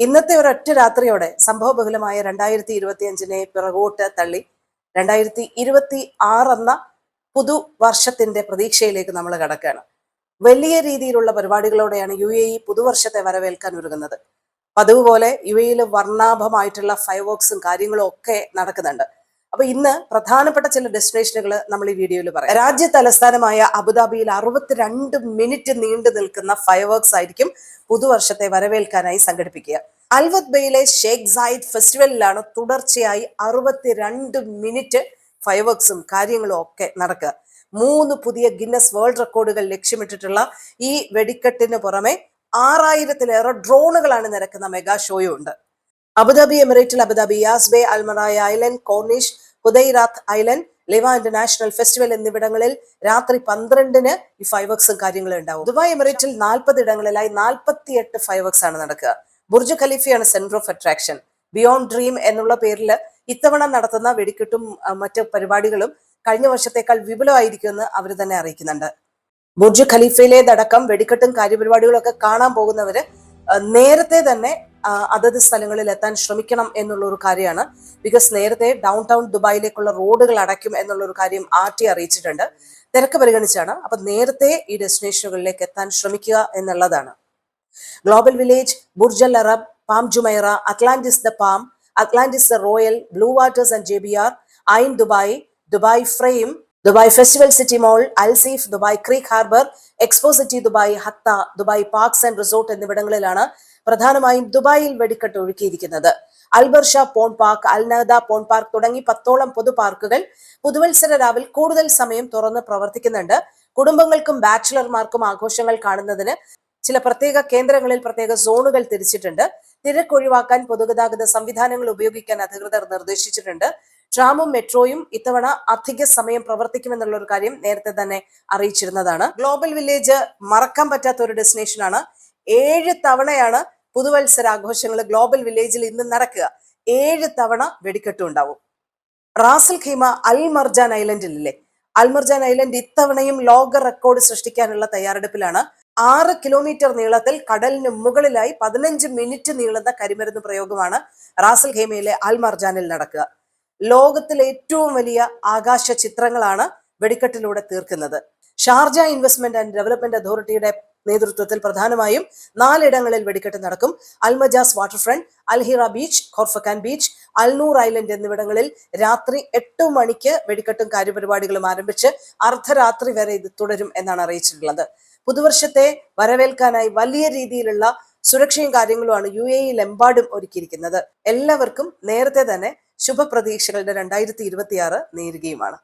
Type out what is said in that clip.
ഇന്നത്തെ ഒരൊറ്റ രാത്രിയോടെ സംഭവബഹുലമായ രണ്ടായിരത്തി ഇരുപത്തി അഞ്ചിനെ പിറകോട്ട് തള്ളി രണ്ടായിരത്തി ഇരുപത്തി ആറ് എന്ന പുതുവർഷത്തിന്റെ പ്രതീക്ഷയിലേക്ക് നമ്മൾ കടക്കുകയാണ്. വലിയ രീതിയിലുള്ള പരിപാടികളോടെയാണ് യു എ ഇ പുതുവർഷത്തെ വരവേൽക്കാൻ ഒരുങ്ങുന്നത്. പതിവ് പോലെ യു എയിൽ വർണാഭമായിട്ടുള്ള ഫയർ വർക്സും കാര്യങ്ങളും ഒക്കെ നടക്കുന്നുണ്ട്. അപ്പൊ ഇന്ന് പ്രധാനപ്പെട്ട ചില ഡെസ്റ്റിനേഷനുകൾ നമ്മൾ ഈ വീഡിയോയിൽ പറയാം. രാജ്യ തലസ്ഥാനമായ അബുദാബിയിൽ അറുപത്തിരണ്ട് മിനിറ്റ് നീണ്ടു നിൽക്കുന്ന ഫയർ വർക്സ് ആയിരിക്കും പുതുവർഷത്തെ വരവേൽക്കാനായി സംഘടിപ്പിക്കുക. അൽവത് ബെയിലെ ഷേഖ് സായിദ് ഫെസ്റ്റിവലിലാണ് തുടർച്ചയായി അറുപത്തിരണ്ട് മിനിറ്റ് ഫയർ വർക്സും കാര്യങ്ങളും ഒക്കെ നടക്കുക. മൂന്ന് പുതിയ ഗിന്നസ് വേൾഡ് റെക്കോർഡുകൾ ലക്ഷ്യമിട്ടിട്ടുള്ള ഈ വെടിക്കെട്ടിന് പുറമെ ആറായിരത്തിലേറെ ഡ്രോണുകളാണ് നിരക്കുന്ന മെഗാ ഷോയും ഉണ്ട്. Abu Dhabi എമിറേറ്റിൽ Abu Dhabi Yas Bay Al Maryah island Corniche Hudayriyat island Liwa international festival എന്നിവിടങ്ങളിൽ രാത്രി പന്ത്രണ്ടിന് ഈ ഫൈവക്സും കാര്യങ്ങളും ഉണ്ടാവും. ദുബായ് എമിറേറ്റിൽ നാൽപ്പത് ഇടങ്ങളിലായി നാൽപ്പത്തിയെട്ട് ഫൈവക്സ് ആണ് നടക്കുക. Burj ഖലീഫയാണ് centre of attraction beyond dream എന്നുള്ള പേരിൽ ഇത്തവണ നടത്തുന്ന വെടിക്കെട്ടും മറ്റു പരിപാടികളും കഴിഞ്ഞ വർഷത്തേക്കാൾ വിപുലമായിരിക്കുമെന്ന് അവർ തന്നെ അറിയിക്കുന്നുണ്ട്. ബുർജ് ഖലീഫയിലേതടക്കം വെടിക്കെട്ടും കാര്യപരിപാടികളും ഒക്കെ കാണാൻ പോകുന്നവര് നേരത്തെ തന്നെ അതത് സ്ഥലങ്ങളിൽ എത്താൻ ശ്രമിക്കണം എന്നുള്ള ഒരു കാര്യമാണ്. ബിക്കോസ് നേരത്തെ ഡൗൺ ടൗൺ ദുബായിലേക്കുള്ള റോഡുകൾ അടയ്ക്കും എന്നുള്ള ഒരു കാര്യം ആർ ടി അറിയിച്ചിട്ടുണ്ട്. തിരക്ക് പരിഗണിച്ചാണ്. അപ്പൊ നേരത്തെ ഈ ഡെസ്റ്റിനേഷനുകളിലേക്ക് എത്താൻ ശ്രമിക്കുക എന്നുള്ളതാണ്. Global Village Burj Al Arab Palm Jumeirah Atlantis the Palm Atlantis the Royal Bluewaters and J B R Ain Dubai Dubai Frame Dubai Festival City Mall Al Seef Dubai Creek Harbour Expo City Dubai Hatta Dubai Parks and Resort എന്നിവിടങ്ങളിലാണ് പ്രധാനമായും ദുബായിൽ വെടിക്കെട്ട് ഒഴുക്കിയിരിക്കുന്നത്. Al Barsha Pond Park Al Nahda Pond Park തുടങ്ങി പത്തോളം പൊതു പാർക്കുകൾ പുതുവത്സര രാവിൽ കൂടുതൽ സമയം തുറന്ന് പ്രവർത്തിക്കുന്നുണ്ട്. കുടുംബങ്ങൾക്കും ബാച്ചിലർമാർക്കും ആഘോഷങ്ങൾ കാണുന്നതിന് ചില പ്രത്യേക കേന്ദ്രങ്ങളിൽ പ്രത്യേക സോണുകൾ തിരിച്ചിട്ടുണ്ട്. തിരക്ക് ഒഴിവാക്കാൻ പൊതുഗതാഗത സംവിധാനങ്ങൾ ഉപയോഗിക്കാൻ അധികൃതർ നിർദ്ദേശിച്ചിട്ടുണ്ട്. ട്രാമും മെട്രോയും ഇത്തവണ അധിക സമയം പ്രവർത്തിക്കുമെന്നുള്ള ഒരു കാര്യം നേരത്തെ തന്നെ അറിയിച്ചിരുന്നതാണ്. ഗ്ലോബൽ വില്ലേജ് മറക്കാൻ പറ്റാത്ത ഒരു ഡെസ്റ്റിനേഷനാണ്. ഏഴ് തവണയാണ് പുതുവത്സരാഘോഷങ്ങൾ ഗ്ലോബൽ വില്ലേജിൽ ഇന്ന് നടക്കുക. ഏഴ് തവണ വെടിക്കെട്ടും ഉണ്ടാവും. Ras al Khaimah Al Marjan Marjan ഐലൻഡിലെ Al Marjan island ഇത്തവണയും ലോക റെക്കോർഡ് സൃഷ്ടിക്കാനുള്ള തയ്യാറെടുപ്പിലാണ്. ആറ് കിലോമീറ്റർ നീളത്തിൽ കടലിന് മുകളിലായി പതിനഞ്ച് മിനിറ്റ് നീളുന്ന കരിമരുന്ന് പ്രയോഗമാണ് റാസൽ ഖീമയിലെ അൽമർജാനിൽ നടക്കുക. ലോകത്തിലെ ഏറ്റവും വലിയ ആകാശ ചിത്രങ്ങളാണ് വെടിക്കെട്ടിലൂടെ തീർക്കുന്നത്. ഷാർജ ഇൻവെസ്റ്റ്മെന്റ് ആൻഡ് ഡെവലപ്മെന്റ് അതോറിറ്റിയുടെ നേതൃത്വത്തിൽ പ്രധാനമായും നാലിടങ്ങളിൽ വെടിക്കെട്ട് നടക്കും. Al Majaz Waterfront Al Heera Beach Khor Fakkan Beach Al Noor Island എന്നിവിടങ്ങളിൽ രാത്രി എട്ട് മണിക്ക് വെടിക്കെട്ടും കാര്യപരിപാടികളും ആരംഭിച്ച് അർദ്ധരാത്രി വരെ ഇത് തുടരും എന്നാണ് അറിയിച്ചിട്ടുള്ളത്. പുതുവർഷത്തെ വരവേൽക്കാനായി വലിയ രീതിയിലുള്ള സുരക്ഷയും കാര്യങ്ങളുമാണ് യു എയിലെമ്പാടും ഒരുക്കിയിരിക്കുന്നത്. എല്ലാവർക്കും നേരത്തെ തന്നെ ശുഭപ്രതീക്ഷകളുടെ രണ്ടായിരത്തി ഇരുപത്തിയാറ് നേരുകയുമാണ്.